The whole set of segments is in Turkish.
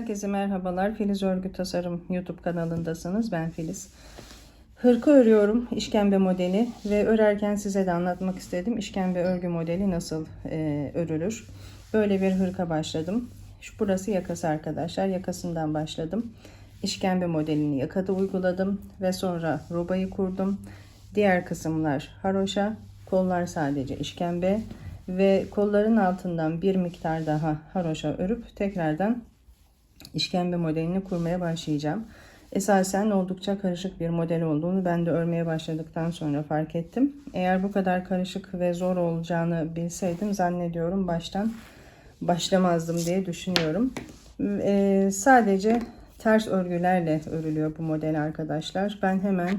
Herkese merhabalar. Filiz Örgü Tasarım YouTube kanalındasınız. Ben Filiz. Hırka örüyorum. işkembe modeli ve örerken size de anlatmak istedim. İşkembe örgü modeli nasıl e, örülür. Böyle bir hırka başladım. Şu burası yakası arkadaşlar. Yakasından başladım. İşkembe modelini yakada uyguladım ve sonra robayı kurdum. Diğer kısımlar haroşa, kollar sadece işkembe ve kolların altından bir miktar daha haroşa örüp tekrardan işkembe modelini kurmaya başlayacağım. Esasen oldukça karışık bir model olduğunu ben de örmeye başladıktan sonra fark ettim. Eğer bu kadar karışık ve zor olacağını bilseydim zannediyorum baştan başlamazdım diye düşünüyorum. Ee, sadece ters örgülerle örülüyor bu model arkadaşlar. Ben hemen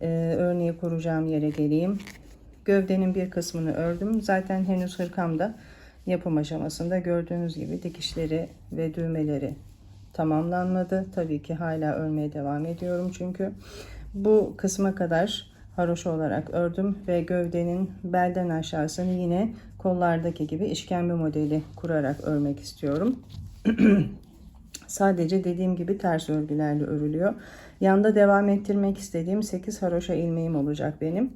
e, örneği kuracağım yere geleyim. Gövdenin bir kısmını ördüm. Zaten henüz hırkamda yapım aşamasında gördüğünüz gibi dikişleri ve düğmeleri tamamlanmadı. Tabii ki hala örmeye devam ediyorum çünkü bu kısma kadar haroşa olarak ördüm ve gövdenin belden aşağısını yine kollardaki gibi işkembe modeli kurarak örmek istiyorum. Sadece dediğim gibi ters örgülerle örülüyor. Yanda devam ettirmek istediğim 8 haroşa ilmeğim olacak benim.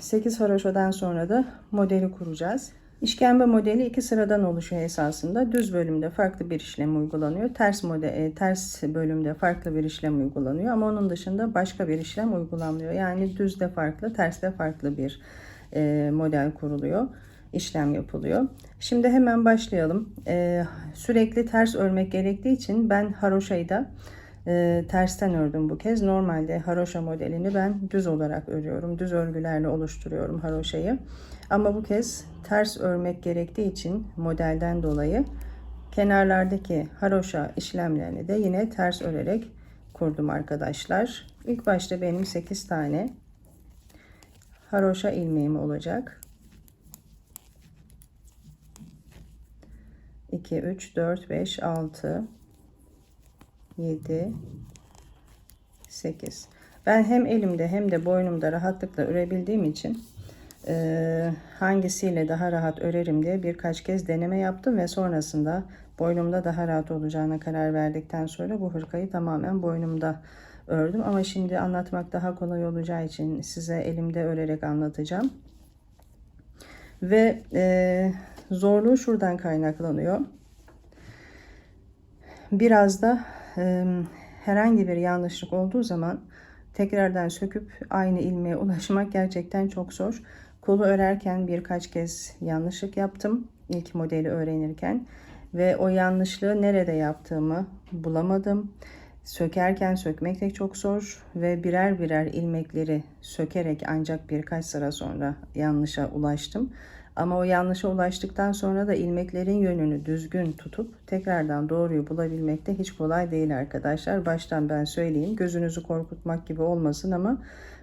8 haroşadan sonra da modeli kuracağız. İşkembe modeli iki sıradan oluşuyor esasında. Düz bölümde farklı bir işlem uygulanıyor. Ters model, ters bölümde farklı bir işlem uygulanıyor ama onun dışında başka bir işlem uygulanmıyor. Yani düzde farklı, terste farklı bir e, model kuruluyor, işlem yapılıyor. Şimdi hemen başlayalım. E, sürekli ters örmek gerektiği için ben haroşayı da e, tersten ördüm bu kez. Normalde haroşa modelini ben düz olarak örüyorum. Düz örgülerle oluşturuyorum haroşayı. Ama bu kez ters örmek gerektiği için modelden dolayı kenarlardaki haroşa işlemlerini de yine ters örerek kurdum arkadaşlar. İlk başta benim 8 tane haroşa ilmeğim olacak. 2 3 4 5 6 7 8 ben hem elimde hem de boynumda rahatlıkla örebildiğim için e, hangisiyle daha rahat örerim diye birkaç kez deneme yaptım ve sonrasında boynumda daha rahat olacağına karar verdikten sonra bu hırkayı tamamen boynumda ördüm. Ama şimdi anlatmak daha kolay olacağı için size elimde örerek anlatacağım. Ve e, zorluğu şuradan kaynaklanıyor. Biraz da e, herhangi bir yanlışlık olduğu zaman tekrardan söküp aynı ilmeğe ulaşmak gerçekten çok zor. Kolu örerken birkaç kez yanlışlık yaptım ilk modeli öğrenirken ve o yanlışlığı nerede yaptığımı bulamadım. Sökerken sökmek de çok zor ve birer birer ilmekleri sökerek ancak birkaç sıra sonra yanlışa ulaştım. Ama o yanlışa ulaştıktan sonra da ilmeklerin yönünü düzgün tutup tekrardan doğruyu bulabilmek de hiç kolay değil arkadaşlar. Baştan ben söyleyeyim. Gözünüzü korkutmak gibi olmasın ama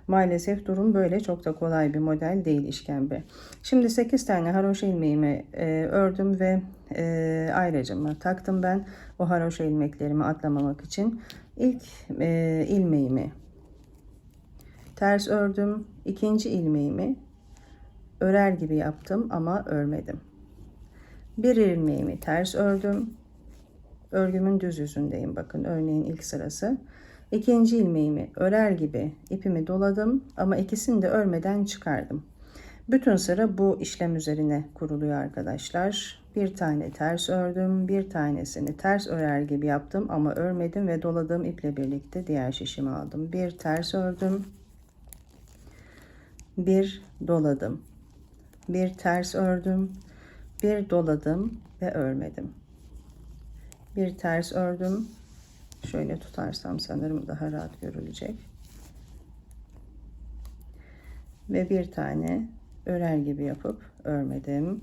maalesef durum böyle. Çok da kolay bir model değil işkembe. Şimdi 8 tane haroşa ilmeğimi e, ördüm ve e, ayracımı taktım ben. O haroşa ilmeklerimi atlamamak için. ilk e, ilmeğimi ters ördüm. ikinci ilmeğimi örer gibi yaptım ama örmedim. Bir ilmeğimi ters ördüm. Örgümün düz yüzündeyim bakın örneğin ilk sırası. İkinci ilmeğimi örer gibi ipimi doladım ama ikisini de örmeden çıkardım. Bütün sıra bu işlem üzerine kuruluyor arkadaşlar. Bir tane ters ördüm, bir tanesini ters örer gibi yaptım ama örmedim ve doladığım iple birlikte diğer şişimi aldım. Bir ters ördüm, bir doladım bir ters ördüm, bir doladım ve örmedim. Bir ters ördüm. Şöyle tutarsam sanırım daha rahat görülecek. Ve bir tane örer gibi yapıp örmedim.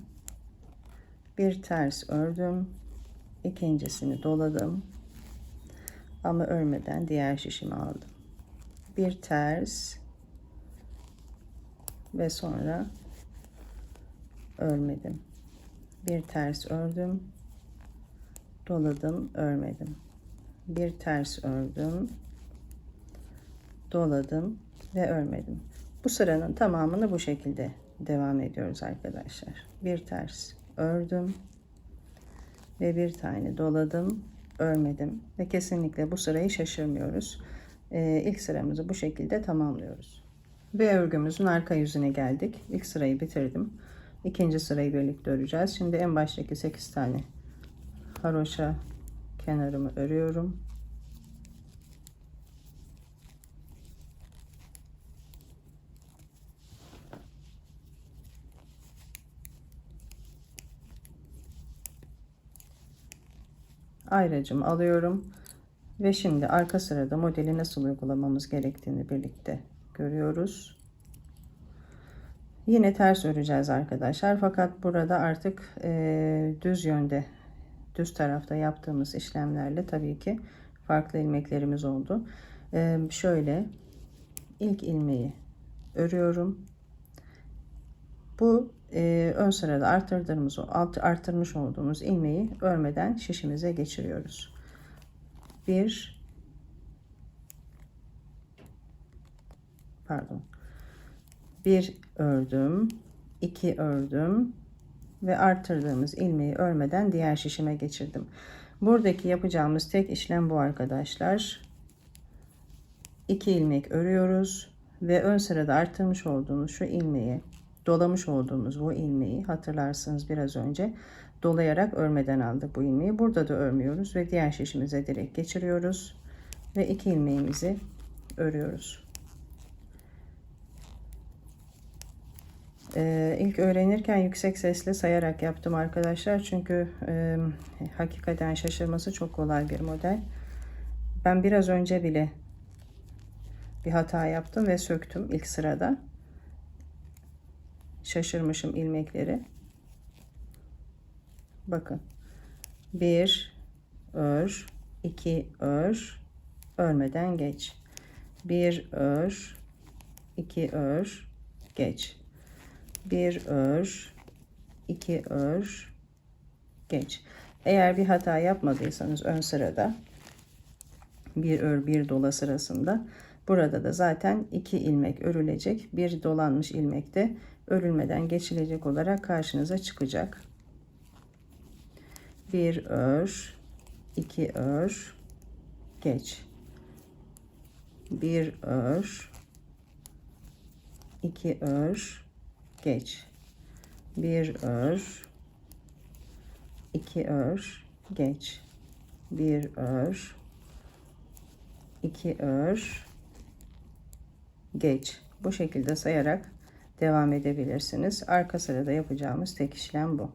Bir ters ördüm. ikincisini doladım. Ama örmeden diğer şişimi aldım. Bir ters ve sonra örmedim. Bir ters ördüm. Doladım, örmedim. Bir ters ördüm. Doladım ve örmedim. Bu sıranın tamamını bu şekilde devam ediyoruz arkadaşlar. Bir ters ördüm. ve bir tane doladım örmedim ve kesinlikle bu sırayı şaşırmıyoruz Ee, ilk sıramızı bu şekilde tamamlıyoruz ve örgümüzün arka yüzüne geldik ilk sırayı bitirdim ikinci sırayı birlikte öreceğiz. Şimdi en baştaki 8 tane haroşa kenarımı örüyorum. Ayracımı alıyorum. Ve şimdi arka sırada modeli nasıl uygulamamız gerektiğini birlikte görüyoruz. Yine ters öreceğiz arkadaşlar. Fakat burada artık e, düz yönde, düz tarafta yaptığımız işlemlerle tabii ki farklı ilmeklerimiz oldu. E, şöyle ilk ilmeği örüyorum. Bu e, ön sırada arttırdığımız, alt, arttırmış olduğumuz ilmeği örmeden şişimize geçiriyoruz. Bir, pardon, bir ördüm, iki ördüm ve arttırdığımız ilmeği örmeden diğer şişime geçirdim. Buradaki yapacağımız tek işlem bu arkadaşlar. İki ilmek örüyoruz ve ön sırada arttırmış olduğumuz şu ilmeği dolamış olduğumuz bu ilmeği hatırlarsınız biraz önce dolayarak örmeden aldık bu ilmeği. Burada da örmüyoruz ve diğer şişimize direkt geçiriyoruz ve iki ilmeğimizi örüyoruz. Ee, ilk öğrenirken yüksek sesle sayarak yaptım arkadaşlar çünkü e, hakikaten şaşırması çok kolay bir model. Ben biraz önce bile bir hata yaptım ve söktüm ilk sırada şaşırmışım ilmekleri. Bakın. Bir ör, iki ör, örmeden geç. Bir ör, iki ör, geç. Bir ör, iki ör, geç. Eğer bir hata yapmadıysanız ön sırada bir ör bir dola sırasında burada da zaten iki ilmek örülecek. Bir dolanmış ilmekte örülmeden geçilecek olarak karşınıza çıkacak. Bir ör, iki ör, geç. Bir ör, iki ör, geç. Bir ör, iki ör, geç. Bir ör, iki ör, geç. Bu şekilde sayarak devam edebilirsiniz. Arka sırada yapacağımız tek işlem bu.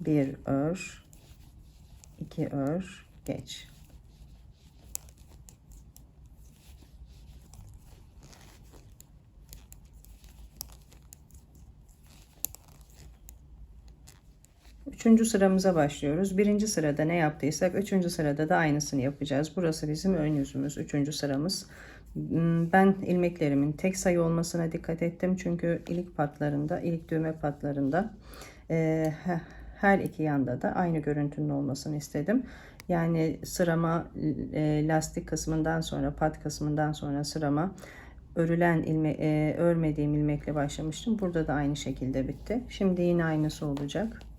Bir ör, iki ör, geç. Üçüncü sıramıza başlıyoruz. Birinci sırada ne yaptıysak üçüncü sırada da aynısını yapacağız. Burası bizim ön yüzümüz. Üçüncü sıramız. Hmm, ben ilmeklerimin tek sayı olmasına dikkat ettim. Çünkü ilik patlarında, ilik düğme patlarında e, her iki yanda da aynı görüntünün olmasını istedim. Yani sırama e, lastik kısmından sonra pat kısmından sonra sırama örülen ilme, e, örmediğim ilmekle başlamıştım. Burada da aynı şekilde bitti. Şimdi yine aynısı olacak.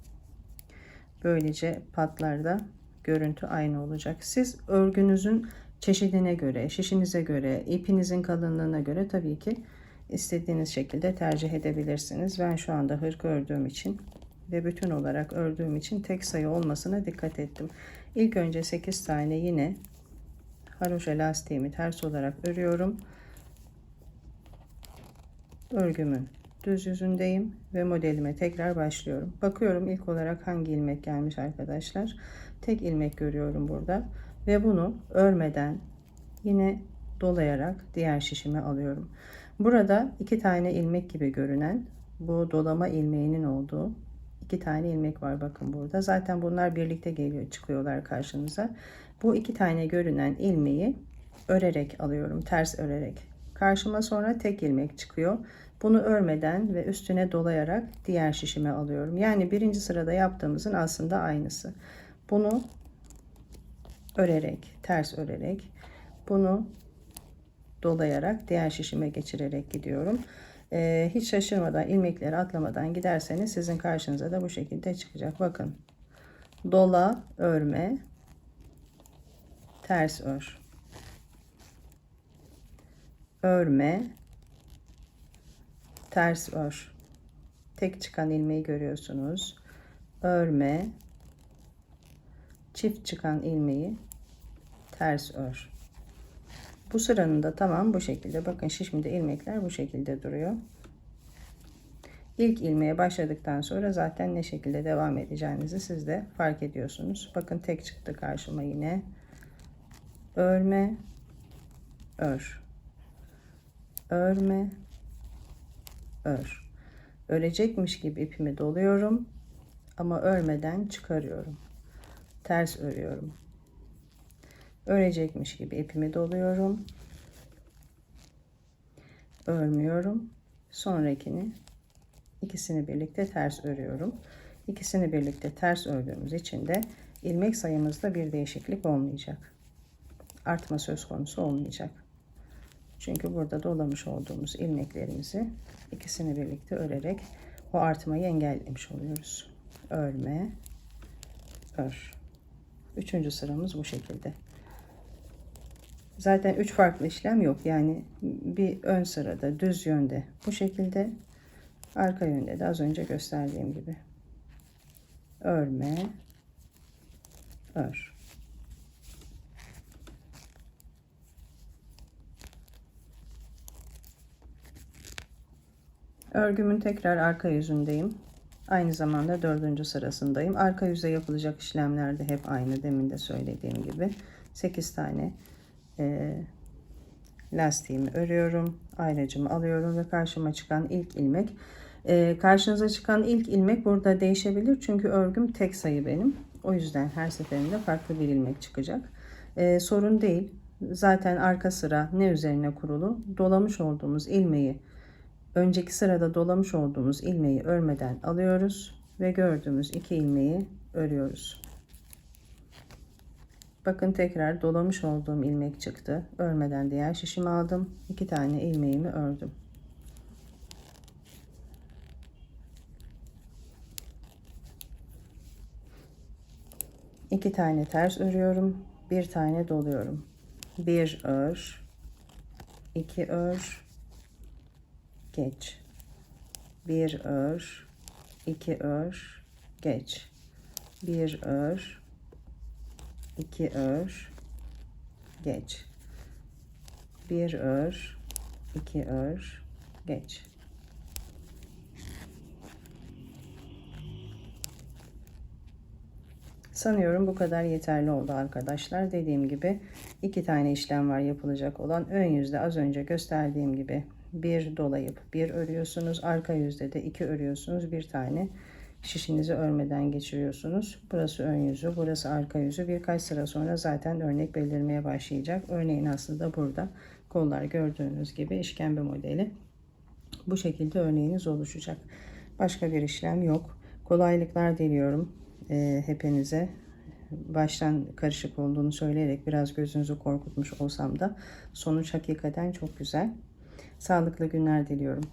Böylece patlarda görüntü aynı olacak. Siz örgünüzün çeşidine göre, şişinize göre, ipinizin kalınlığına göre tabii ki istediğiniz şekilde tercih edebilirsiniz. Ben şu anda hırka ördüğüm için ve bütün olarak ördüğüm için tek sayı olmasına dikkat ettim. İlk önce 8 tane yine haroşa lastiğimi ters olarak örüyorum. Örgümün düz yüzündeyim ve modelime tekrar başlıyorum. Bakıyorum ilk olarak hangi ilmek gelmiş arkadaşlar. Tek ilmek görüyorum burada ve bunu örmeden yine dolayarak diğer şişime alıyorum. Burada iki tane ilmek gibi görünen bu dolama ilmeğinin olduğu iki tane ilmek var bakın burada. Zaten bunlar birlikte geliyor çıkıyorlar karşınıza. Bu iki tane görünen ilmeği örerek alıyorum. Ters örerek. Karşıma sonra tek ilmek çıkıyor. Bunu örmeden ve üstüne dolayarak diğer şişime alıyorum. Yani birinci sırada yaptığımızın aslında aynısı. Bunu örerek, ters örerek bunu dolayarak diğer şişime geçirerek gidiyorum. Ee, hiç şaşırmadan ilmekleri atlamadan giderseniz sizin karşınıza da bu şekilde çıkacak. Bakın dola, örme, ters ör. Örme, ters ör. Tek çıkan ilmeği görüyorsunuz. Örme, çift çıkan ilmeği ters ör. Bu sıranın da tamam bu şekilde. Bakın şişmede ilmekler bu şekilde duruyor. İlk ilmeğe başladıktan sonra zaten ne şekilde devam edeceğinizi siz de fark ediyorsunuz. Bakın tek çıktı karşıma yine. Örme, ör. Örme, ör. Örecekmiş gibi ipimi doluyorum ama örmeden çıkarıyorum. Ters örüyorum. Örecekmiş gibi ipimi doluyorum. Örmüyorum. Sonrakini ikisini birlikte ters örüyorum. İkisini birlikte ters ördüğümüz için de ilmek sayımızda bir değişiklik olmayacak. Artma söz konusu olmayacak. Çünkü burada dolamış olduğumuz ilmeklerimizi ikisini birlikte örerek o artmayı engellemiş oluyoruz. Örme, ör. Üçüncü sıramız bu şekilde. Zaten üç farklı işlem yok. Yani bir ön sırada düz yönde bu şekilde arka yönde de az önce gösterdiğim gibi örme ör örgümün tekrar arka yüzündeyim aynı zamanda dördüncü sırasındayım arka yüze yapılacak işlemlerde hep aynı demin de söylediğim gibi 8 tane e, lastiğimi örüyorum. Ayracımı alıyorum ve karşıma çıkan ilk ilmek. E, karşınıza çıkan ilk ilmek burada değişebilir. Çünkü örgüm tek sayı benim. O yüzden her seferinde farklı bir ilmek çıkacak. E, sorun değil. Zaten arka sıra ne üzerine kurulu? Dolamış olduğumuz ilmeği önceki sırada dolamış olduğumuz ilmeği örmeden alıyoruz ve gördüğümüz iki ilmeği örüyoruz. Bakın tekrar dolamış olduğum ilmek çıktı. Örmeden diğer şişimi aldım. İki tane ilmeğimi ördüm. İki tane ters örüyorum. Bir tane doluyorum. Bir ör. iki ör. Geç. Bir ör. iki ör. Geç. Bir ör 2 ör geç 1 ör 2 ör geç Sanıyorum bu kadar yeterli oldu arkadaşlar. Dediğim gibi iki tane işlem var yapılacak olan. Ön yüzde az önce gösterdiğim gibi bir dolayıp bir örüyorsunuz. Arka yüzde de iki örüyorsunuz. Bir tane şişinizi örmeden geçiriyorsunuz. Burası ön yüzü, burası arka yüzü. Birkaç sıra sonra zaten örnek belirmeye başlayacak. Örneğin aslında burada kollar gördüğünüz gibi işkembe modeli. Bu şekilde örneğiniz oluşacak. Başka bir işlem yok. Kolaylıklar diliyorum e, hepinize. Baştan karışık olduğunu söyleyerek biraz gözünüzü korkutmuş olsam da sonuç hakikaten çok güzel. Sağlıklı günler diliyorum.